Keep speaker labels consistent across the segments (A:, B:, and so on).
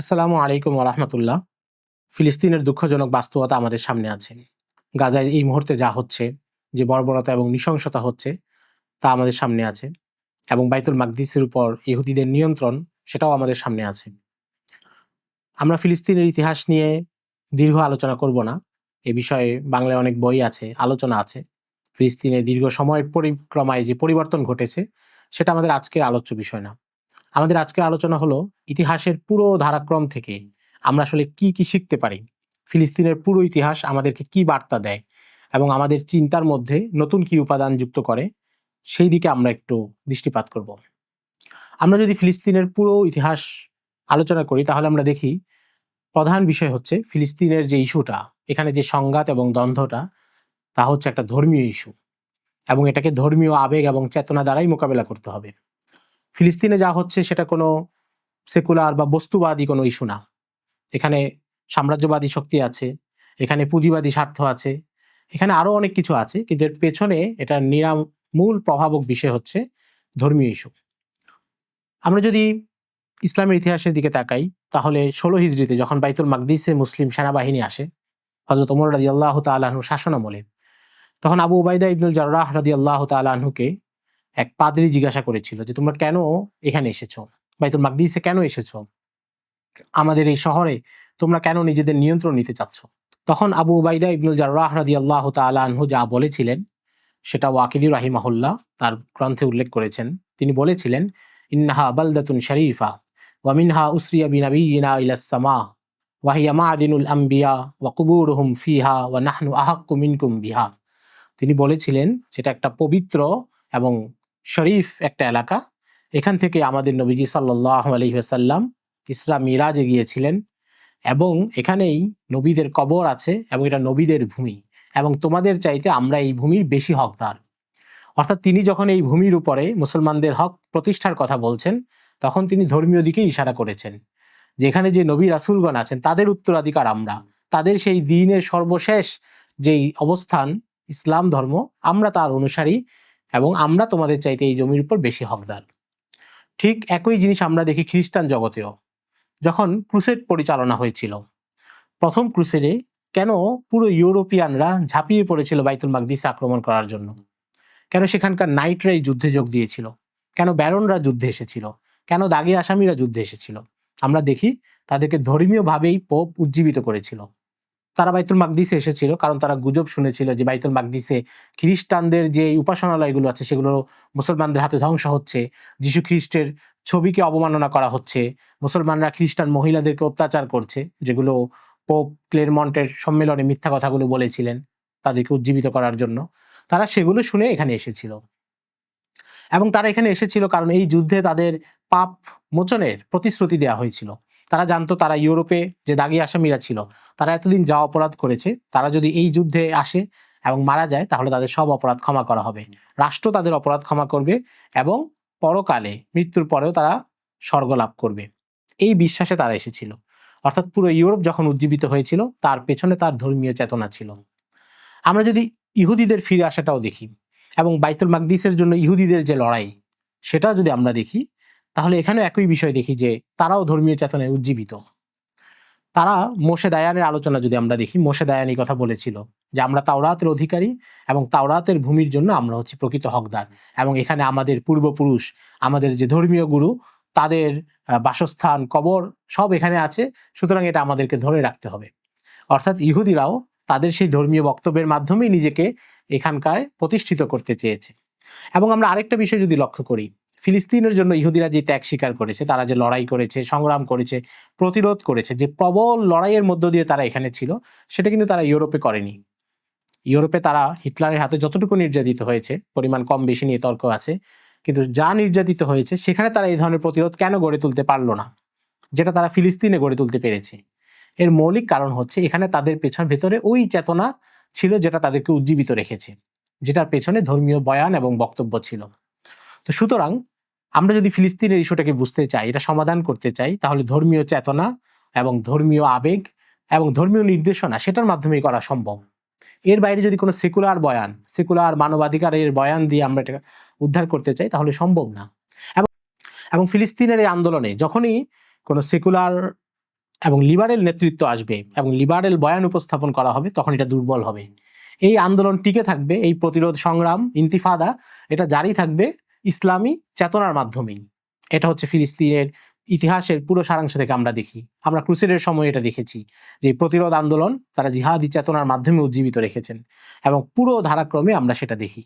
A: আসসালামু আলাইকুম রহমতুল্লাহ। ফিলিস্তিনের দুঃখজনক বাস্তবতা আমাদের সামনে আছে। গাজায় এই মুহূর্তে যা হচ্ছে, যে বর্বরতা এবং নৃশংসতা হচ্ছে, তা আমাদের সামনে আছে এবং বাইতুল মাকদিসের উপর ইহুদিদের নিয়ন্ত্রণ, সেটাও আমাদের সামনে আছে। আমরা ফিলিস্তিনের ইতিহাস নিয়ে দীর্ঘ আলোচনা করব না। এ বিষয়ে বাংলায় অনেক বই আছে, আলোচনা আছে। ফিলিস্তিনের দীর্ঘ সময়ের পরিক্রমায় যে পরিবর্তন ঘটেছে, সেটা আমাদের আজকের আলোচ্য বিষয় না। আমাদের আজকের আলোচনা হলো ইতিহাসের পুরো ধারাক্রম থেকে আমরা আসলে কি কি শিখতে পারি। ফিলিস্তিনের পুরো ইতিহাস আমাদেরকে কি বার্তা দেয় এবং আমাদের চিন্তার মধ্যে নতুন কি উপাদান যুক্ত করে, সেই দিকে আমরা একটু দৃষ্টিপাত করব। আমরা যদি ফিলিস্তিনের পুরো ইতিহাস আলোচনা করি, তাহলে আমরা দেখি প্রধান বিষয় হচ্ছে ফিলিস্তিনের যে ইস্যুটা, এখানে যে সংঘাত এবং দ্বন্দ্বটা, তা হচ্ছে একটা ধর্মীয় ইস্যু এবং এটাকে ধর্মীয় আবেগ এবং চেতনা দ্বারাই মোকাবেলা করতে হবে। ফিলিস্তিনে যা হচ্ছে সেটা কোনো সেকুলার বা বস্তুবাদী কোনো ইস্যু না। এখানে সাম্রাজ্যবাদী শক্তি আছে, এখানে পুঁজিবাদী স্বার্থ আছে, এখানে আরও অনেক কিছু আছে, কিন্তু এর পেছনে এটা নিরাম, মূল প্রভাবক বিষয় হচ্ছে ধর্মীয় ইস্যু। আমরা যদি ইসলামের ইতিহাসের দিকে তাকাই, তাহলে ষোলো হিজড়িতে যখন বাইতুল মাকদিসে মুসলিম সেনাবাহিনী আসে হজরত ওমর রাজি আল্লাহ তালাহুর শাসনামলে, তখন আবু উবাইদা ইবনুল জার্রাহ রাদি আল্লাহ তালাহুকে এক পাদ্রি জিজ্ঞাসা করেছিল যে, তোমরা কেন এখানে এসেছ? বাইতুল মাকদিসে কেন এসেছ? আমাদের এই শহরে তোমরা কেন নিজেদের নিয়ন্ত্রণ নিতে চাচ্ছ? তখন আবু উবাইদা ইবনুল জার্রাহ রাদি আল্লাহ তালাহু যা বলেছিলেন, সেটা ওয়াকিদি রাহিমাহুল্লাহ তার গ্রন্থে উল্লেখ করেছেন। তিনি বলেছিলেন, ইন্নাহা বালদাতুন শরীফা ওয়ামিনহা উসরিয়া বিনাবিয়িনা ইলাস সামা ওয়াহিয়া মাদিনুল আম্বিয়া, ওয়া কুবুরুহুম ফিহা, ওয়া নাহনু আহাক্কু মিনকুম বিহা। তিনি বলেছিলেন, যেটা একটা পবিত্র এবং শরীফ একটা এলাকা। এখান থেকে আমাদের নবীজি সাল্লাহ আলহিহাসাল্লাম ইসরা মিরাজে গিয়েছিলেন এবং এখানেই নবীদের কবর আছে এবং এটা নবীদের ভূমি এবং তোমাদের চাইতে আমরা এই ভূমির বেশি হকদার। অর্থাৎ তিনি যখন এই ভূমির উপরে মুসলমানদের হক প্রতিষ্ঠার কথা বলছেন, তখন তিনি ধর্মীয় দিকে ইশারা করেছেন। যেখানে যে নবী রাসুলগণ আছেন, তাদের উত্তরাধিকার আমরা। তাদের সেই দিনের সর্বশেষ যেই অবস্থান ইসলাম ধর্ম, আমরা তার অনুসারী এবং আমরা তোমাদের চাইতে এই জমির উপর বেশি হকদার। ঠিক একই জিনিস আমরা দেখি খ্রিস্টান জগতেও, যখন ক্রুসেড পরিচালনা হয়েছিল। প্রথম ক্রুসেডে কেন পুরো ইউরোপিয়ানরা ঝাঁপিয়ে পড়েছিল বাইতুল মাকদিসে আক্রমণ করার জন্য? কেন সেখানকার নাইটরা এই যুদ্ধে যোগ দিয়েছিল? কেন ব্যারনরা যুদ্ধে এসেছিল? কেন দাগে আসামিরা যুদ্ধে এসেছিল? আমরা দেখি তাদেরকে ধর্মীয়ভাবেই পোপ উজ্জীবিত করেছিল। তারা বাইতুল মাকদিসে এসেছিল, কারণ তারা গুজব শুনেছিল যে বাইতুল মাকদিসে খ্রিস্টানদের যে উপাসনালয়গুলো আছে, সেগুলো মুসলমানদের হাতে ধ্বংস হচ্ছে। যীশু খ্রিস্টের ছবিকে অবমাননা করা হচ্ছে। মুসলমানরা খ্রিস্টান মহিলাদেরকে অত্যাচার করছে, যেগুলো পোপ ক্লেরমন্টের সম্মেলনে মিথ্যা কথাগুলো বলেছিলেন তাদেরকে উজ্জীবিত করার জন্য। তারা সেগুলো শুনে এখানে এসেছিল। এবং তারা এখানে এসেছিল কারণ এই যুদ্ধে তাদের পাপ মোচনের প্রতিশ্রুতি দেওয়া হয়েছিল। তারা জানতো তারা ইউরোপে যে দাগি আসামিরা ছিল। তারা এতদিন যা অপরাধ করেছে, তারা যদি এই যুদ্ধে আসে এবং মারা যায়, তাহলে তাদের সব অপরাধ ক্ষমা করা হবে। রাষ্ট্র তাদের অপরাধ ক্ষমা করবে এবং পরকালে মৃত্যুর পরেও তারা স্বর্গ লাভ করবে। এই বিশ্বাসে তারা এসেছিল। অর্থাৎ পুরো ইউরোপ যখন উজ্জীবিত হয়েছিল, তার পেছনে তার ধর্মীয় চেতনা ছিল। আমরা যদি ইহুদিদের ফিরে আসাটাও দেখি এবং বাইতুল মাকদিসের জন্য ইহুদিদের যে লড়াই সেটা যদি আমরা দেখি তাহলে এখানেও একই বিষয় দেখি যে তারাও ধর্মীয় চেতনায় উজ্জীবিত। তারা মোশে দায়ানের আলোচনা যদি আমরা দেখি, মোশে দায়ান এই কথা বলেছিল যে আমরা তাওরাতের অধিকারী এবং তাওরাতের ভূমির জন্য আমরা হচ্ছি প্রকৃত হকদার এবং এখানে আমাদের পূর্বপুরুষ, আমাদের যে ধর্মীয় গুরু, তাদের বাসস্থান, কবর সব এখানে আছে, সুতরাং এটা আমাদেরকে ধরে রাখতে হবে। অর্থাৎ ইহুদিরাও তাদের সেই ধর্মীয় বক্তব্যের মাধ্যমেই নিজেকে এখানকার প্রতিষ্ঠিত করতে চেয়েছে। এবং আমরা আরেকটা বিষয় যদি লক্ষ্য করি ফিলিস্তিনের জন্য ইহুদিরা যে ত্যাগ স্বীকার করেছে, তারা যে লড়াই করেছে, সংগ্রাম করেছে, প্রতিরোধ করেছে, যে প্রবল লড়াইয়ের মধ্য দিয়ে তারা এখানে ছিল, সেটা কিন্তু তারা ইউরোপে করেনি। ইউরোপে তারা হিটলারের হাতে যতটুকু নির্যাতিত হয়েছে, পরিমাণ কম বেশি নিয়ে তর্ক আছে, কিন্তু যা নির্যাতিত হয়েছে, সেখানে তারা এই ধরনের প্রতিরোধ কেন গড়ে তুলতে পারল না, যেটা তারা ফিলিস্তিনে গড়ে তুলতে পেরেছে। এর মৌলিক কারণ হচ্ছে, এখানে তাদের পেছন ভেতরে ওই চেতনা ছিল যেটা তাদেরকে উজ্জীবিত রেখেছে, যেটার পেছনে ধর্মীয় বয়ান এবং বক্তব্য ছিল। তো সুতরাং আমরা যদি ফিলিস্তিনের ইস্যুটাকে বুঝতে চাই, এটা সমাধান করতে চাই, তাহলে ধর্মীয় চেতনা এবং ধর্মীয় আবেগ এবং ধর্মীয় নির্দেশনা সেটার মাধ্যমেই করা সম্ভব। এর বাইরে যদি কোনো সেকুলার বয়ান, সেকুলার মানবাধিকারের বয়ান দিয়ে আমরা এটা উদ্ধার করতে চাই, তাহলে সম্ভব না। এবং এবং ফিলিস্তিনের এই আন্দোলনে যখনই কোনো সেকুলার এবং লিবারেল নেতৃত্ব আসবে এবং লিবারেল বয়ান উপস্থাপন করা হবে, তখন এটা দুর্বল হবে। এই আন্দোলন টিকে থাকবে, এই প্রতিরোধ সংগ্রাম, ইন্তিফাদা, এটা জারি থাকবে ইসলামী চেতনার মাধ্যমেই এটা হচ্ছে ফিলিস্তিনের ইতিহাসের পুরো সারাংশ থেকে আমরা দেখি। আমরা ক্রুসেডের সময় এটা দেখেছি যে প্রতিরোধ আন্দোলন তারা জিহাদি চেতনার মাধ্যমে উজ্জীবিত রেখেছেন এবং পুরো ধারাক্রমে আমরা সেটা দেখি।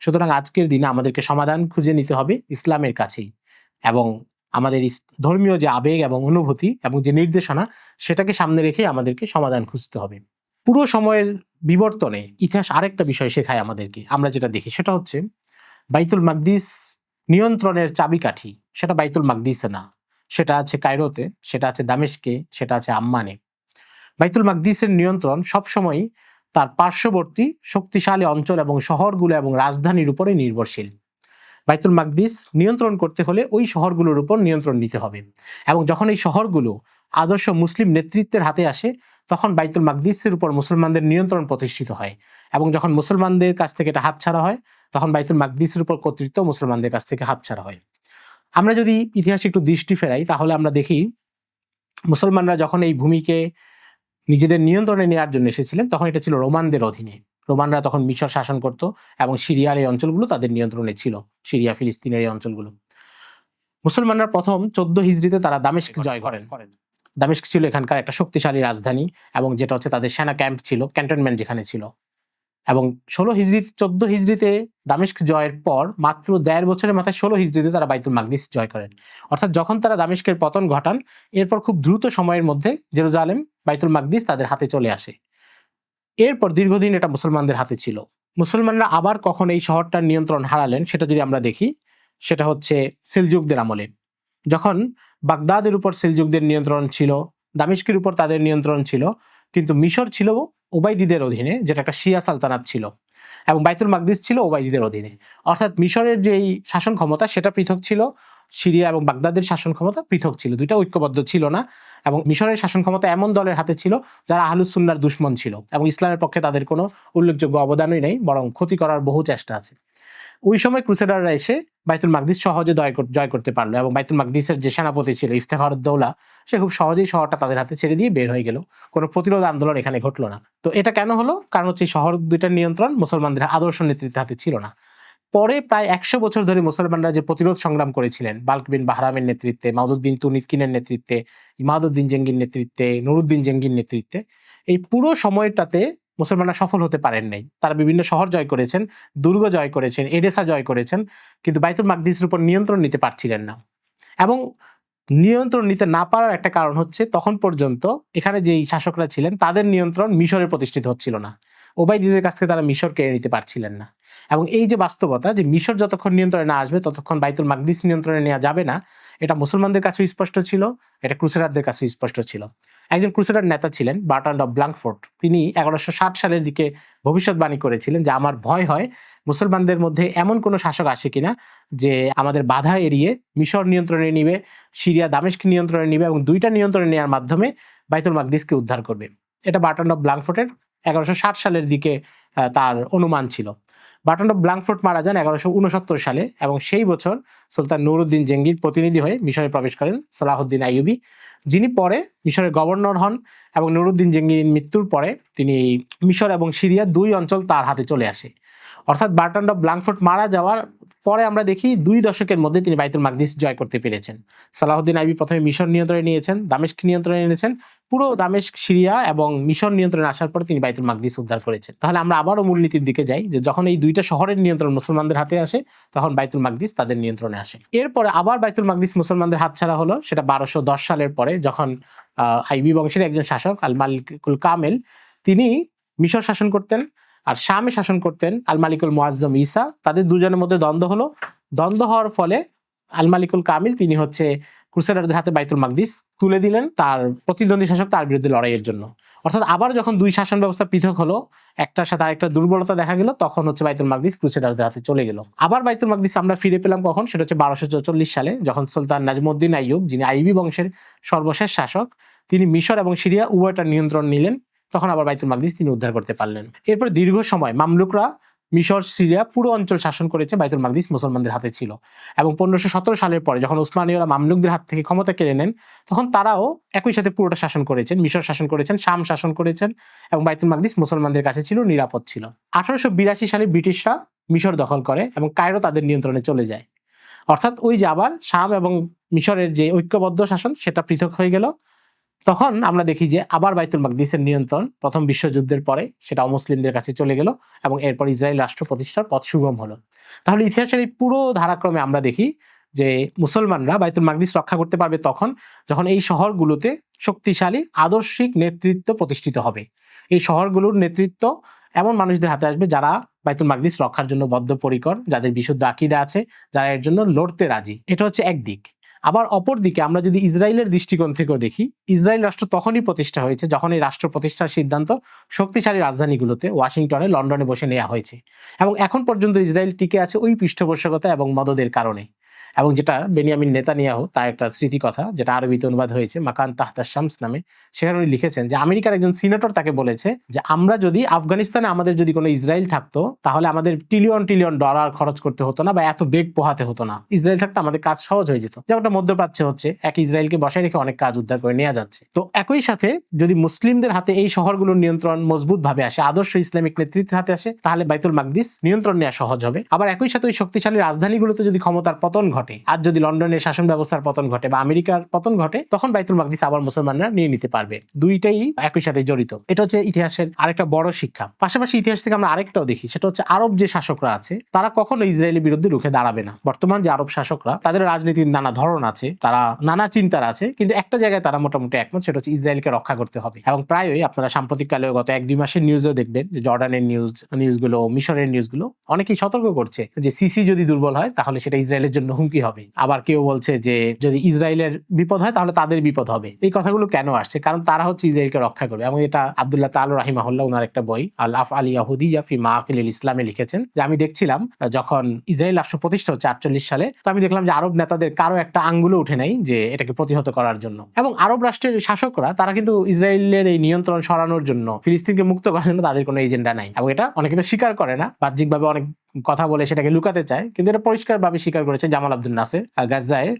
A: সুতরাং আজকের দিনে আমাদেরকে সমাধান খুঁজে নিতে হবে ইসলামের কাছেই এবং আমাদের ধর্মীয় যে আবেগ এবং অনুভূতি এবং যে নির্দেশনা সেটাকে সামনে রেখে আমাদেরকে সমাধান খুঁজতে হবে। পুরো সময়ের বিবর্তনে ইতিহাস আরেকটা বিষয় শেখায় আমাদেরকে। আমরা যেটা দেখি সেটা হচ্ছে বাইতুল মাকদিস নিয়ন্ত্রণের চাবিকাঠি। সেটা বাইতুল মাকদিসে না। সেটা আছে কায়রোতে, সেটা আছে দামেশকে, সেটা আছে আম্মানে। বাইতুল মাকদিসের নিয়ন্ত্রণ সবসময় তার পার্শ্ববর্তী শক্তিশালী অঞ্চল এবং শহরগুলো এবং রাজধানীর উপরে নির্ভরশীল। বাইতুল মাকদিস নিয়ন্ত্রণ করতে হলে ওই শহরগুলোর উপর নিয়ন্ত্রণ নিতে হবে এবং যখন এই শহরগুলো আদর্শ মুসলিম নেতৃত্বের হাতে আসে, তখন বাইতুল মাকদিসের উপর মুসলমানদের নিয়ন্ত্রণ প্রতিষ্ঠিত হয় এবং যখন মুসলমানদের কাছ থেকে এটা হাতছাড়া হয়, তখন বাইতুল মাকদিসের উপর কর্তৃত্ব মুসলমানদের কাছ থেকে হাতছাড়া হয়। আমরা যদি ইতিহাসে একটু দৃষ্টি ফেরাই, তাহলে আমরা দেখি মুসলমানরা যখন এই ভূমিকে নিজেদের নিয়ন্ত্রণে নেওয়ার জন্য এসেছিলেন, তখন এটা ছিল রোমানদের অধীনে। রোমানরা তখন মিশর শাসন করত এবং সিরিয়ার এই অঞ্চলগুলো তাদের নিয়ন্ত্রণে ছিল, সিরিয়া, ফিলিস্তিনের এই অঞ্চলগুলো। মুসলমানরা প্রথম চোদ্দ হিজড়িতে তারা দামেস্ক জয় করেন। দামেস্ক ছিল এখানকার একটা শক্তিশালী রাজধানী এবং যেটা হচ্ছে তাদের সেনা ক্যাম্প ছিল, ক্যান্টনমেন্ট যেখানে ছিল। এবং ষোলো হিজড়ি চোদ্দ হিজড়িতে দামেস্ক জয়ের পর মাত্র দেড় বছরের মাথায় ষোলো হিজড়িতে তারা বাইতুল মাকদিস জয় করেন। অর্থাৎ যখন তারা দামেস্কের পতন ঘটান, এরপর খুব দ্রুত সময়ের মধ্যে জেরুজালেম, বাইতুল মাকদিস তাদের হাতে চলে আসে। এরপর দীর্ঘদিন এটা মুসলমানদের হাতে ছিল। মুসলমানরা আবার কখন এই শহরটার নিয়ন্ত্রণ হারালেন, সেটা যদি আমরা দেখি, সেটা হচ্ছে সেলজুকদের আমলে। যখন বাগদাদের উপর সেলজুকদের নিয়ন্ত্রণ ছিল, দামেস্কের উপর তাদের নিয়ন্ত্রণ ছিল, কিন্তু মিশর ছিল ওবাইদিদের অধীনে, যেটা একটা শিয়া সালতানাত ছিল এবং বাইতুল মাকদিস ছিল ওবাইদিদের অধীনে। অর্থাৎ মিশরের যেই শাসন ক্ষমতা, সেটা পৃথক ছিল, সিরিয়া এবং বাগদাদের শাসন ক্ষমতা পৃথক ছিল, দুইটা ঐক্যবদ্ধ ছিল না এবং মিশরের শাসন ক্ষমতা এমন দলের হাতে ছিল যারা আহলুসুন্নার দুশ্মন ছিল এবং ইসলামের পক্ষে তাদের কোনো উল্লেখযোগ্য অবদানই নেই, বরং ক্ষতি করার বহু চেষ্টা আছে। ওই সময় ক্রুসেডাররা এসে বাইতুল মাকদিস সহজে জয় করতে পারল এবং বাইতুল মাকদিসের যে সেনাপতি ছিল ইফতেখারুদ্দৌলা সে খুব সহজেই শহরটা তাদের হাতে ছেড়ে দিয়ে বের হয়ে গেল। কোনো প্রতিরোধ আন্দোলন এখানে ঘটলো না। তো এটা কেন হলো? কারণ হচ্ছে শহর দুইটার নিয়ন্ত্রণ মুসলমানদের আদর্শ নেতৃত্বের হাতে ছিল না। পরে প্রায় একশো বছর ধরে মুসলমানরা যে প্রতিরোধ সংগ্রাম করেছিলেন, বাল্ক বিন বাহরামের নেতৃত্বে, মাউদুদ বিন তুনিৎকিনের নেতৃত্বে, ইমাদুদ্দিন জেঙ্গির নেতৃত্বে, নুরুদ্দিন জেঙ্গির নেতৃত্বে, এই পুরো সময়টাতে মুসলমানরা সফল হতে পারেন নাই। তারা বিভিন্ন শহর জয় করেছেন, দুর্গ জয় করেছেন, এডেসা জয় করেছেন, কিন্তু বাইতুল মাকদিসের উপর নিয়ন্ত্রণ নিতে পারছিলেন না। এবং নিয়ন্ত্রণ নিতে না পারার একটা কারণ হচ্ছে, তখন পর্যন্ত এখানে যেই শাসকরা ছিলেন, তাদের নিয়ন্ত্রণ মিশরে প্রতিষ্ঠিত হচ্ছিল না। ওবাইদিদের কাছ থেকে তারা মিশর কেড়ে নিতে পারছিলেন না। এবং এই যে বাস্তবতা, যে মিশর যতক্ষণ নিয়ন্ত্রণে না আসবে, ততক্ষণ বাইতুল মাকদিস নিয়ন্ত্রণে নেওয়া যাবে না, এটা মুসলমানদের কাছেও স্পষ্ট ছিল, এটা ক্রুসেরারদের কাছেও স্পষ্ট ছিল। একজন ক্রুসেডার নেতা ছিলেন বার্টান্ড অফ ব্লাঙ্কফোর্ট তিনি এগারোশো ষাট সালের দিকে ভবিষ্যৎবাণী করেছিলেন যে, আমার ভয় হয় মুসলমানদের মধ্যে এমন কোনো শাসক আসে কিনা যে, আমাদের বাধা এড়িয়ে মিশর নিয়ন্ত্রণে নিবে, সিরিয়া দামেস্ক নিয়ন্ত্রণে নিবে এবং দুইটা নিয়ন্ত্রণে নেওয়ার মাধ্যমে বাইতুল মাকদিসকে উদ্ধার করবে। এটা বার্টন অফ ব্লাঙ্কফোর্টের এগারোশো ষাট সালের দিকে তার অনুমান ছিল। বার্টন অফ ব্ল্যাঙ্কফোর্ট মারা যান এগারোশো উনসত্তর সালে এবং সেই বছর সুলতান নুরুদ্দিন জেঙ্গির প্রতিনিধি হয়ে মিশরে প্রবেশ করেন সালাহুদ্দিন আইয়ুবি। যিনি পরে মিশরের গভর্নর হন এবং নুরুদ্দিন জেঙ্গির মৃত্যুর পরে তিনি মিশর এবং সিরিয়া দুই অঞ্চল তার হাতে চলে আসে। অর্থাৎ বার্টন অফ ব্লাঙ্কফোর্ট মারা যাওয়ার পরে আমরা দেখি দুই দশকের মধ্যে তিনি বাইতুল মাকদিস জয় করতে পেরেছেন। সালাহুদ্দিন আইবি প্রথমে মিশর নিয়ন্ত্রণে নিয়েছেন, দামেস্ক নিয়ন্ত্রণে এনেছেন, পুরো দামেস্ক, সিরিয়া এবং মিশর নিয়ন্ত্রণে আসার পরে তিনি বাইতুল মাকদিস উদ্ধার করেছেন। তাহলে আমরা আবারও মূলনীতির দিকে যাই যে যখন এই দুইটা শহরের নিয়ন্ত্রণ মুসলমানদের হাতে আসে, তখন বাইতুল মাকদিস তাদের নিয়ন্ত্রণে আসে। এরপরে আবার বাইতুল মাকদিস মুসলমানদের হাতছাড়া হলো, সেটা বারোশো দশ সালের পরে যখন আইবি বংশের একজন শাসক আল মালিকুল কামেল, তিনি মিশর শাসন করতেন। আর শামে শাসন করতেন আল মালিকুল মুআজ্জম ঈসা। তাদের দুজনের মধ্যে দ্বন্দ্ব হলো। দ্বন্দ্ব হওয়ার ফলে আল মালিকুল কামিল তিনি হচ্ছে ক্রুসেডারদের হাতে বাইতুল মাকদিস তুলে দিলেন তার প্রতিদ্বন্দ্বী শাসক তার বিরুদ্ধে লড়াইয়ের জন্য। অর্থাৎ আবার যখন দুই শাসন ব্যবস্থা পৃথক হলো, একটার সাথে আরেকটা দুর্বলতা দেখা গেল, তখন হচ্ছে বাইতুল মাকদিস ক্রুসেডারদের হাতে চলে গেল। আবার বাইতুল মাকদিস আমরা ফিরে পেলাম কখন? সেটা হচ্ছে বারোশো চৌচল্লিশ সালে, যখন সুলতান নাজমুদ্দিন আইয়ুব, যিনি আইবি বংশের সর্বশেষ শাসক, তিনি মিশর এবং সিরিয়া উভয়টার নিয়ন্ত্রণ নিলেন। তখন আবার বাইতুল মাকদিস তিনি উদ্ধার করতে পারলেন। এরপর দীর্ঘ সময় মামলুকরা মিশর, সিরিয়া পুরো অঞ্চল শাসন করেছে বাইতুল মাকদিস মুসলমানদের হাতে ছিল। এবং পনেরোশো সতেরো সালের পরে যখন উসমানীয়রা মামলুকদের হাত থেকে ক্ষমতা কেড়ে নেন, তখন তারাও একই সাথে পুরোটা শাসন করেছেন, মিশর শাসন করেছেন, শাম শাসন করেছেন এবং বাইতুল মাকদিস মুসলমানদের কাছে ছিল, নিরাপদ ছিল। আঠারোশো বিরাশি সালে ব্রিটিশরা মিশর দখল করে এবং কায়রো তাদের নিয়ন্ত্রণে চলে যায়। অর্থাৎ ওই যে আবার শাম এবং মিশরের যে ঐক্যবদ্ধ শাসন, সেটা পৃথক হয়ে গেল। তখন আমরা দেখি যে আবার বাইতুল মাকদিসের নিয়ন্ত্রণ প্রথম বিশ্বযুদ্ধের পরে সেটা অমুসলিমদের কাছে চলে গেল এবং এরপর ইসরায়েল রাষ্ট্র প্রতিষ্ঠার পথ সুগম হলো। তাহলে ইতিহাসের এই পুরো ধারাক্রমে আমরা দেখি যে মুসলমানরা বাইতুল মাকদিস রক্ষা করতে পারবে তখন যখন এই শহরগুলোতে শক্তিশালী, আদর্শিক নেতৃত্ব প্রতিষ্ঠিত হবে। এই শহরগুলোর নেতৃত্ব এমন মানুষদের হাতে আসবে যারা বাইতুল মাকদিস রক্ষার জন্য বদ্ধপরিকর, যাদের বিশুদ্ধ আকিদা আছে, যারা এর জন্য লড়তে রাজি। এটা হচ্ছে একদিক। আবার অপরদিকে আমরা যদি ইসরায়েলের দৃষ্টিকোণ থেকেও দেখি, ইসরায়েল রাষ্ট্র তখনই প্রতিষ্ঠা হয়েছে যখন এই রাষ্ট্র প্রতিষ্ঠার সিদ্ধান্ত শক্তিশালী রাজধানীগুলোতে, ওয়াশিংটনে, লন্ডনে বসে নেওয়া হয়েছে। এবং এখন পর্যন্ত ইসরায়েল টিকে আছে ওই পৃষ্ঠপোষকতা এবং মদদের কারণে। এবং যেটা বেনিয়ামিন নেতানিয়াহু, তার একটা স্মৃতি কথা যেটা আরবিতে অনুবাদ হয়েছে, মাকান তাহতা শামস নামে। সেখানে উনি লিখেছেন যে, আমেরিকার একজন সিনেটর তাকে বলেছে যে, আমরা যদি আফগানিস্তানে আমাদের যদি কোনো ইসরায়েল থাকতো, তাহলে আমাদের ট্রিলিয়ন ট্রিলিয়ন ডলার খরচ করতে হতো না বা এত বেগ পোহাতে হতো না। ইসরায়েল থাকতে আমাদের কাজ সহজ হয়ে যেত। যেমনটা মধ্যপ্রাচ্যে হচ্ছে, এক ইসরায়েলকে বসায় রেখে অনেক কাজ উদ্ধার করে নেওয়া যাচ্ছে। তো একই সাথে যদি মুসলিমদের হাতে এই শহরগুলোর নিয়ন্ত্রণ মজবুত ভাবে আসে, আদর্শ ইসলামিক নেতৃত্বের হাতে আসে, তাহলে বাইতুল মাকদিস নিয়ন্ত্রণ নেওয়া সহজ হবে। আবার একই সাথে ওই শক্তিশালী রাজধানীগুলোতে যদি ক্ষমতার পতন ঘটে আর যদি লন্ডনের শাসন ব্যবস্থার পতন ঘটে বা আমেরিকার পতন ঘটে, তখন বাইতুল মাকদিস আবার মুসলমানরা নিয়ে নিতে পারবে। দুইটাই একই সাথে জড়িত। এটা হচ্ছে ইতিহাসের আরেকটা বড় শিক্ষা। পাশাপাশি ইতিহাস থেকে আমরা আরেকটাও দেখি, সেটা হচ্ছে আরব যে শাসকরা আছে, তারা কখনো ইসরায়েলের বিরুদ্ধে রুখে দাঁড়াবে না। বর্তমান যে আরব শাসকরা, তাদের রাজনীতির নানা ধরন আছে, তারা নানা চিন্তার আছে, কিন্তু একটা জায়গায় তারা মোটামুটি একমত, সেটা হচ্ছে ইসরায়েলকে রক্ষা করতে হবে। এবং প্রায়ই আপনারা সাম্প্রতিককালে গত এক দুই মাসের নিউজও দেখবেন যে জর্ডানের নিউজ নিউজগুলো মিশরের নিউজগুলো অনেকেই সতর্ক করছে যে সিসি যদি দুর্বল হয়, তাহলে সেটা ইসরায়েলের জন্য হুমকি হবে? আবার কেউ বলছে যে, যদি ইসরায়েলের বিপদ হয় তাহলে তাদের বিপদ হবে। এই কথাগুলো কেন আসছে? কারণ তারা হচ্ছে ইসরায়েলকে রক্ষা করবে। এবং এটা আবদুল্লাহ তাল রাহিমাহুল্লাহ ওনার একটা বই আল্লাফ আলী ইয়াহুদি ফি মাহফিল ইসলামে লিখেছেন। যে আমি দেখছিলাম যখন ইসরায়েল রাষ্ট্র প্রতিষ্ঠা হচ্ছে আটচল্লিশ সালে, তো আমি দেখলাম যে আরব নেতাদের কারও একটা আঙ্গুলও উঠে নাই যে এটাকে প্রতিহত করার জন্য। এবং আরব রাষ্ট্রের শাসকরা, তারা কিন্তু ইসরায়েলের এই নিয়ন্ত্রণ সরানোর জন্য, ফিলিস্তিনকে মুক্ত করার জন্য তাদের কোনো এজেন্ডা নাই। এবং এটা অনেকে তো স্বীকার করে না। বাহ্যিকভাবে অনেক কথা বলে সেটাকে লুকাতে চায়। কিন্তু এটা পরিষ্কারভাবে স্বীকার করেছে জামাল আব্দুল নাসের গাজায়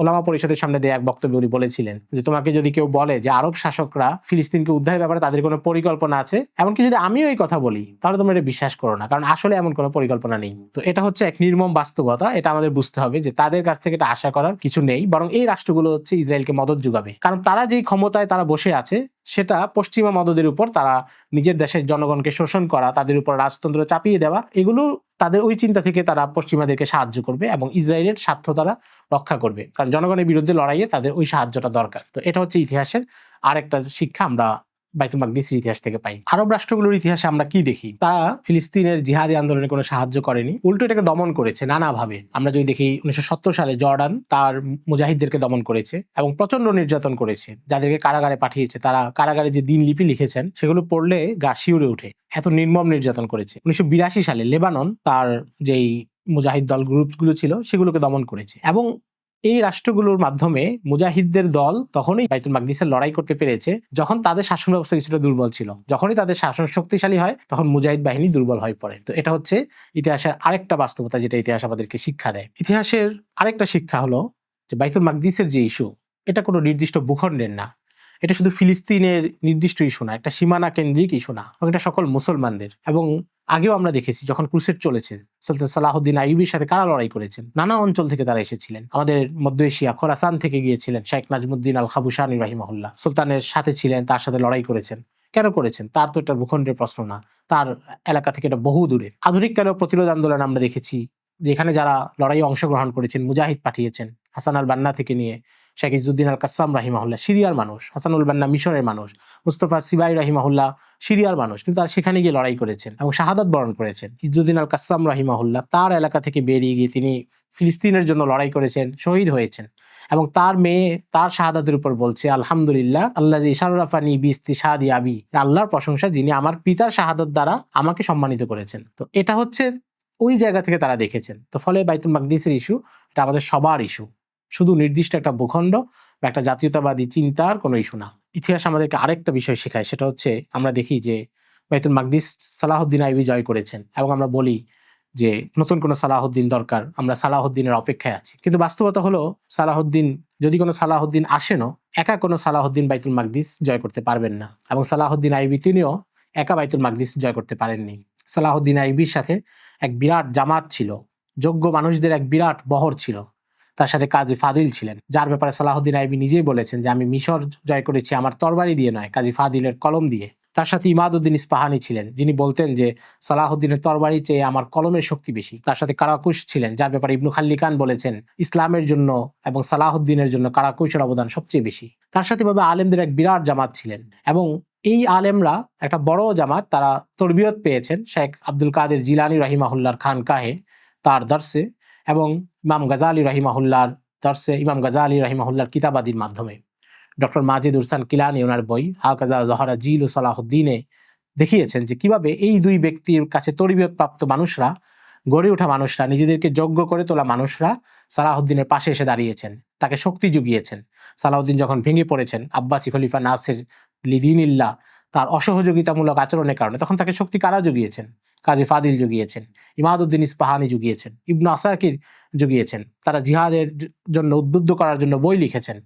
A: ওলামা পরিষদের সামনে দিয়ে এক বক্তব্যে উনি বলেছিলেন যে, তোমাকে যদি কেউ বলে যে, আরব শাসকরা ফিলিস্তিনকে উদ্ধারের ব্যাপারে তাদের কোনো পরিকল্পনা আছে, এমনকি যদি আমিও এই কথা বলি, তাহলে তোমরা এটা বিশ্বাস করো না। কারণ আসলে এমন কোনো পরিকল্পনা নেই। তো এটা হচ্ছে এক নির্মম বাস্তবতা। এটা আমাদের বুঝতে হবে যে, তাদের কাছ থেকে এটা আশা করার কিছু নেই। বরং এই রাষ্ট্রগুলো হচ্ছে ইসরায়েলকে মদত যোগাবে। কারণ তারা যেই ক্ষমতায় তারা বসে আছে, সেটা পশ্চিমা মদদের উপর তারা নিজের দেশের জনগণকে শোষণ করা, তাদের উপর রাজতন্ত্র চাপিয়ে দেওয়া, এগুলো তাদের ওই চিন্তা থেকে তারা পশ্চিমাদেরকে সাহায্য করবে এবং ইসরায়েলের স্বার্থ তারা রক্ষা করবে। কারণ জনগণের বিরুদ্ধে লড়াইয়ে তাদের ওই সাহায্যটা দরকার। তো এটা হচ্ছে ইতিহাসের আরেকটা শিক্ষা আমরা বাইতুল মাকদিসের ইতিহাস থেকে পাই। আরব রাষ্ট্রগুলোর ইতিহাসে আমরা কি দেখি? তারা ফিলিস্তিনের জিহাদি আন্দোলনে কোনো সাহায্য করেনি। উল্টো এটাকে দমন করেছে নানাভাবে। আমরা যদি দেখি উনিশশো সত্তর সালে জর্ডান তার মুজাহিদদেরকে দমন করেছে এবং প্রচণ্ড নির্যাতন করেছে। যাদেরকে কারাগারে পাঠিয়েছে, তারা কারাগারে যে দিনলিপি লিখেছেন, সেগুলো পড়লে গা শিউরে ওঠে। এত নির্মম নির্যাতন করেছে। উনিশশো বিরাশি সালে লেবানন তার যেই মুজাহিদ দল গ্রুপগুলো ছিল, সেগুলোকে দমন করেছে। এবং এই রাষ্ট্রগুলোর মাধ্যমে মুজাহিদদের দল তখনই বাইতুল মাকদিসের লড়াই করতে পেরেছে, যখন তাদের শাসন ব্যবস্থা কিছুটা দুর্বল ছিল। যখনই তাদের শাসন শক্তিশালী হয়, তখন মুজাহিদ বাহিনী দুর্বল হয়ে পড়ে। তো এটা হচ্ছে ইতিহাসের আরেকটা বাস্তবতা যেটা ইতিহাস আমাদেরকে শিক্ষা দেয়। ইতিহাসের আরেকটা শিক্ষা হলো যে বাইতুল মাকদিসের যে ইস্যু, এটা কোনো নির্দিষ্ট ভূখণ্ডের না। এটা শুধু ফিলিস্তিনের নির্দিষ্ট ইস্যু না, একটা সীমানা কেন্দ্রিক ইস্যু না, এবং এটা সকল মুসলমানদের। এবং আগেও আমরা দেখেছি যখন ক্রুসেড চলেছে, সুলতান সালাহুদ্দিন আইবির সাথে কারা লড়াই করেছেন? নানা অঞ্চল থেকে তারা এসেছিলেন। আমাদের মধ্য এশিয়া খোরাসান থেকে গিয়েছিলেন শেখ নাজমুদ্দিন আল খাবুসান ইব্রাহিমহল্লা সুলতানের সাথে ছিলেন, তার সাথে লড়াই করেছেন। কেন করেছেন? তার তো এটা ভূখণ্ডের প্রশ্ন না। তার এলাকা থেকে এটা বহু দূরে আধুনিক কালেও প্রতিরোধ আন্দোলন আমরা দেখেছি? যেখানে যারা লড়াইয়ে অংশগ্রহণ করেছেন, মুজাহিদ পাঠিয়েছেন, হাসান আল বান্না থেকে নিয়ে, শেখ ইজুদ্দিন আল কাসাম রাহিমাহুল্লাহ, সিরিয়ার মানুষ হাসানুল বান্না মিশরের মানুষ, মুস্তফা সিবাই রাহিমাহুল্লাহ সিরিয়ার মানুষ, কিন্তু তারা সেখানে গিয়ে লড়াই করেছেন এবং শাহাদাত বরণ করেছেন। ইজুদ্দিন আল কাসাম রাহিমাহুল্লাহ তার এলাকা থেকে বেরিয়ে গিয়ে তিনি ফিলিস্তিনের জন্য লড়াই করেছেন, শহীদ হয়েছেন এবং তার মেয়ে, তার শাহাদাতের উপর বলছে, আলহামদুলিল্লাহ আল্লাহ ইশারুরাফানি বিস্তি শাহাদি আবি। আল্লাহর প্রশংসা যিনি আমার পিতার শাহাদাত দ্বারা আমাকে সম্মানিত করেছেন। তো এটা হচ্ছে ওই জায়গা থেকে তারা দেখেছেন। তো ফলে বাইতুল মাকদিসের ইস্যু এটা আমাদের সবার ইস্যু শুধু নির্দিষ্ট একটা ভূখণ্ড বা একটা জাতীয়তাবাদী চিন্তার কোনো ইস্যু না। ইতিহাস আমাদেরকে আরেকটা বিষয় শেখায়, সেটা হচ্ছে আমরা দেখি যে বাইতুল মাকদিস সালাহুদ্দিন আইবি জয় করেছেন এবং আমরা বলি যে নতুন কোনো সালাহুদ্দিন দরকার, আমরা সালাহুদ্দিনের অপেক্ষায় আছি। কিন্তু বাস্তবতা হলো সালাহুদ্দিন, যদি কোনো সালাহুদ্দিন আসেনও, একা কোনো সালাহুদ্দিন বাইতুল মাকদিস জয় করতে পারবেন না। এবং সালাহুদ্দিন আইবি তিনিও একা বাইতুল মাকদিস জয় করতে পারেননি। সালাহুদ্দিন আইবির সাথে এক বিরাট জামাত ছিল। যোগ্য মানুষদের এক বিরাট বহর ছিল। তার সাথে কাজী ফাদিল ছিলেন। যার ব্যাপারে সালাহুদ্দিন আইবি নিজেই বলেছেন যে, আমি মিশর জয় করেছি আমার তরবারি দিয়ে নয়, কাজী ফাদিলের কলম দিয়ে। তার সাথে ইমাদউদ্দিন ইস্পাহানি ছিলেন, যিনি বলতেন যে সালাহুদ্দিনের তরবারি চেয়ে আমার কলমের শক্তি বেশি। তার সাথে কারাকুশ ছিলেন, যার ব্যাপারে ইবনু খাল্লি খান বলেছেন, ইসলামের জন্য এবং সালাহুদ্দিনের জন্য কারাকুশের অবদান সবচেয়ে বেশি। তার সাথে ভাবে আলেমদের এক বিরাট জামাত ছিলেন এবং এই আলেমরা একটা বড় জামাত তারা তরবিয়ত পেয়েছেন শেখ আব্দুল কাদের জিলানি রহিমাহুল্লার খানকাহে তার দর্শে এবং ইমাম গাজালি রহিমাহুল্লার দর্শে ইমাম গাজালি রহিমাহুল্লার কিতাবাদির মাধ্যমে। ডক্টর মাজেদ উরসান কিলানি ওনার বই হাকাজা জহরা জিল ও সালাহুদ্দিনে দেখিয়েছেন যে কীভাবে এই দুই ব্যক্তির কাছে তরবিয়ত প্রাপ্ত মানুষরা, গড়ে ওঠা মানুষরা, নিজেদেরকে যোগ্য করে তোলা মানুষরা সালাহুদ্দিনের পাশে এসে দাঁড়িয়েছেন, তাকে শক্তি জুগিয়েছেন সালাহুদ্দিন যখন ভেঙে পড়েছেন, আব্বাসি খলিফা নাসির লিদিনিল্লাহ তার অসহযোগিতামূলক আচরণের কারণে। তখন তাকে শক্তি কারা জুগিয়েছেন? কাজী ফাদিল জুগিয়েছেন, ইমাদুদ্দিন ইস্পাহানি জুগিয়েছেন, ইবনু আসাকির জুগিয়েছেন। তারা জিহাদের জন্য উদ্বুদ্ধ করার জন্য বই লিখেছেন।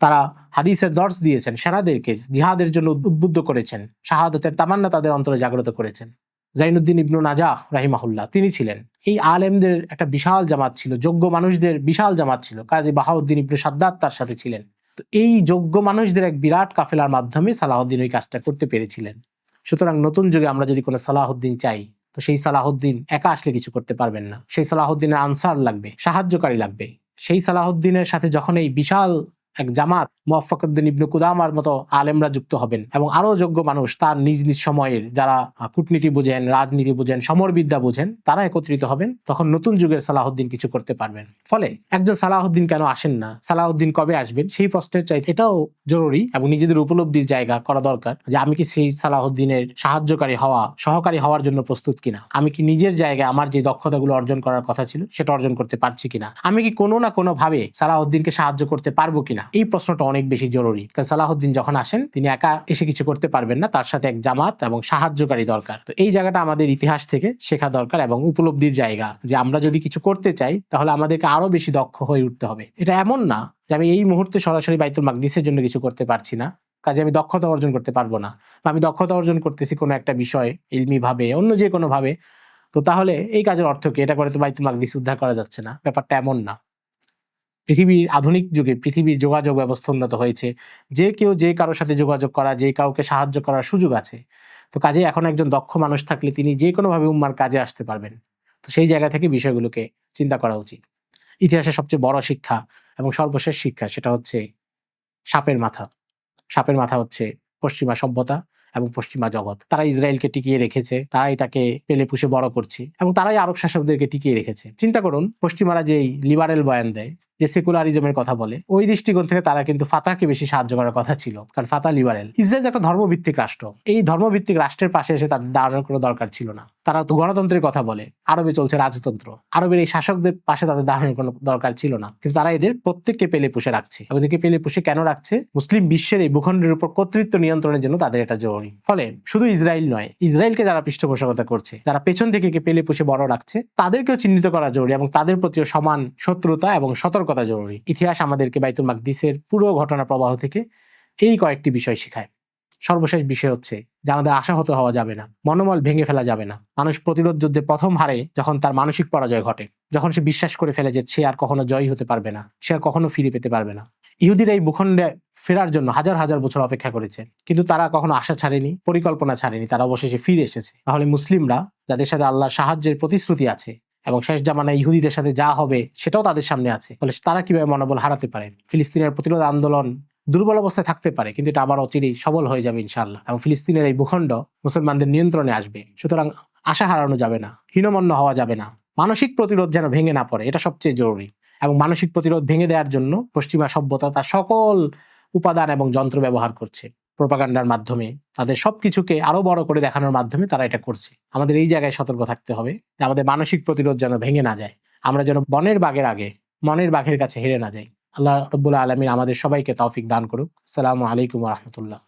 A: তারা হাদিসের দর্শ দিয়েছেন সেনাদেরকে জিহাদের জন্য উদ্বুদ্ধ করেছেন, শাহাদতের তামান্না তাদের অন্তরে জাগ্রত করেছেন। জাইনুদ্দিন ইবনু নাজা রাহিমাহুল্লাহ, তিনি ছিলেন। এই আলেমদের একটা বিশাল জামাত ছিল, যোগ্য মানুষদের বিশাল জামাত ছিল। কাজী বাহাউদ্দিন ইবনু সাদ্দাত তার সাথে ছিলেন। তো এই যোগ্য মানুষদের এক বিরাট কাফেলার মাধ্যমে সালাহউদ্দিন ওই কাজটা করতে পেরেছিলেন। সুতরাং নতুন যুগে আমরা যদি কোনো সালাহউদ্দিন চাই, তো সেই সালাহউদ্দিন একা আসলে কিছু করতে পারবেন না। সেই সালাহউদ্দিনের আনসার লাগবে, সাহায্যকারী লাগবে। সেই সালাহউদ্দিনের সাথে যখন এই বিশাল এক জামাত মোয়াফাকুদ্দিন ইবনু কুদামার মতো আলেমরা যুক্ত হবেন এবং আরও যোগ্য মানুষ তার নিজ নিজ সময়ের যারা কূটনীতি বোঝেন, রাজনীতি বোঝেন, সমরবিদ্যা বোঝেন, তারা একত্রিত হবেন। তখন নতুন যুগের সালাহউদ্দিন কিছু করতে পারবেন। ফলে একজন সালাহউদ্দিন কেন আসেন না? সালাহউদ্দিন কবে আসবেন? সেই প্রশ্নের চাই। এটাও জরুরি এবং নিজেদের উপলব্ধির জায়গা করা দরকার যে আমি কি সেই সালাহউদ্দিনের সাহায্যকারী হওয়া, সহকারী হওয়ার জন্য প্রস্তুত কিনা? আমি কি নিজের জায়গায় আমার যে দক্ষতাগুলো অর্জন করার কথা ছিল, সেটা অর্জন করতে পারছি কিনা? আমি কি কোনো না কোনোভাবে সালাহউদ্দিনকে সাহায্য করতে পারব কিনা? এই প্রশ্নটা অনেক বেশি জরুরি। কারণ সালাহউদ্দিন যখন আসেন, তিনি একা এসে কিছু করতে পারবেন না, তার সাথে এক জামাত এবং সাহায্যকারী দরকার। তো এই জায়গাটা আমাদের ইতিহাস থেকে শেখা দরকার এবং উপলব্ধির জায়গা যে আমরা যদি কিছু করতে চাই, তাহলে আমাদেরকে আরও বেশি দক্ষ হয়ে উঠতে হবে। এটা এমন না যে আমি এই মুহূর্তে সরাসরি বাইতুল মাকদিসের জন্য কিছু করতে পারছি না। কাজে আমি দক্ষতা অর্জন করতে পারব না। বা আমি দক্ষতা অর্জন করতেছি কোনো একটা বিষয় ইলমি ভাবে অন্য যে কোনো ভাবে তো তাহলে এই কাজের অর্থ কি? এটা করে তো বাইতুল মাকদিস উদ্ধার করা যাচ্ছে না। ব্যাপারটা এমন না। পৃথিবীর আধুনিক যুগে পৃথিবীর যোগাযোগ ব্যবস্থা উন্নত হয়েছে। যে কেউ যে কারোর সাথে যোগাযোগ করা, যে কাউকে সাহায্য করার সুযোগ আছে। তো কাজে এখন একজন দক্ষ মানুষ থাকলে তিনি যে কোনোভাবে উম্মার কাজে আসতে পারবেন। তো সেই জায়গা থেকে বিষয়গুলোকে চিন্তা করা উচিত। ইতিহাসের সবচেয়ে বড় শিক্ষা এবং সর্বশেষ শিক্ষা সেটা হচ্ছে সাপের মাথা। সাপের মাথা হচ্ছে পশ্চিমা সভ্যতা এবং পশ্চিমা জগৎ। তারা ইসরায়েলকে টিকিয়ে রেখেছে, তারাই তাকে পেলে পুষে বড় করছে এবং তারাই আরব শাসকদেরকে টিকিয়ে রেখেছে। চিন্তা করুন, পশ্চিমারা যেই লিবারেল বয়ান দেয় যে সেকুলারিজমের কথা বলে, ওই দৃষ্টিকোণ থেকে তারা কিন্তু ফাতাকে বেশি সাহায্য করার কথা ছিল, কারণ ফাতা লিবারেল ইসরায়েল একটা ধর্মভিত্তিক রাষ্ট্র। এই ধর্মভিত্তিক রাষ্ট্রের পাশে এসে তাদের দাঁড়ানোর কোনো দরকার ছিল না। তারা তো গণতন্ত্রের কথা বলে, আরবে চলছে রাজতন্ত্র। আরবের এই শাসকদের পাশে তাদের দাঁড়ানোর কোনো দরকার ছিল না। কিন্তু তারা এদের প্রত্যেককে পেলে পুষে রাখছে। এদেরকে পেলে পুষে কেন রাখছে? মুসলিম বিশ্বের এই ভূখণ্ডের উপর কর্তৃত্ব নিয়ন্ত্রণের জন্য তাদের এটা জরুরি। ফলে শুধু ইসরায়েল নয়, ইসরায়েলকে যারা পৃষ্ঠপোষকতা করছে, যারা পেছন থেকে পেলে পুষে বড় রাখছে, তাদেরকেও চিহ্নিত করা জরুরি এবং তাদের প্রতিও সমান শত্রুতা এবং সতর্কতা জরুরি। ইতিহাস আমাদেরকে বাইতুল মাকদিসের পুরো ঘটনা প্রবাহ থেকে এই কয়েকটি বিষয় শেখায়। সর্বশেষ বিষয় হচ্ছে যে আমাদের আশাহত হওয়া যাবে না, মনোবল ভেঙে ফেলা যাবে না। মানুষ প্রতিরোধ যুদ্ধে প্রথম হারে যখন তার মানসিক পরাজয় ঘটে, যখন সে বিশ্বাস করে ফেলে যে সে আর কখনো জয়ী হতে পারবে না, সে আর কখনো ফিরে পেতে পারবে না। ইহুদিরা এই ভূখণ্ডে ফেরার জন্য হাজার হাজার বছর অপেক্ষা করেছে, কিন্তু তারা কখনো আশা ছাড়েনি, পরিকল্পনা ছাড়েনি, তারা অবশেষে ফিরে এসেছে। তাহলে মুসলিমরা যাদের সাথে আল্লাহর সাহায্যের প্রতিশ্রুতি আছে এবং শেষ জামানায় ইহুদিদের সাথে যা হবে সেটাও তাদের সামনে আছে। ফলে তারা কীভাবে মনোবল হারাতে পারে? ফিলিস্তিনের প্রতিরোধ আন্দোলন দুর্বল অবস্থায় থাকতে পারে, কিন্তু এটা আবার অচিরেই সবল হয়ে যাবে ইনশাল্লাহ এবং ফিলিস্তিনের এই ভূখণ্ড মুসলমানদের নিয়ন্ত্রণে আসবে। সুতরাং আশা হারানো যাবে না, হীনমন্য হওয়া যাবে না। মানসিক প্রতিরোধ যেন ভেঙে না পড়ে, এটা সবচেয়ে জরুরি এবং মানসিক প্রতিরোধ ভেঙে দেওয়ার জন্য পশ্চিমা সভ্যতা তার সকল উপাদান এবং যন্ত্র ব্যবহার করছে। প্রোপাগান্ডার মাধ্যমে, তাদের সব কিছুকে আরও বড় করে দেখানোর মাধ্যমে তারা এটা করছে। আমাদের এই জায়গায় সতর্ক থাকতে হবে যে আমাদের মানসিক প্রতিরোধ যেন ভেঙে না যায়। আমরা যেন বনের বাঘের আগে, মনের বাঘের কাছে হেরে না যাই। আল্লাহ রবুল্লা আলমিন আমাদের সবাইকে তৌফিক দান করুক। আসসালামু আলাইকুম রহমতুল্লাহ।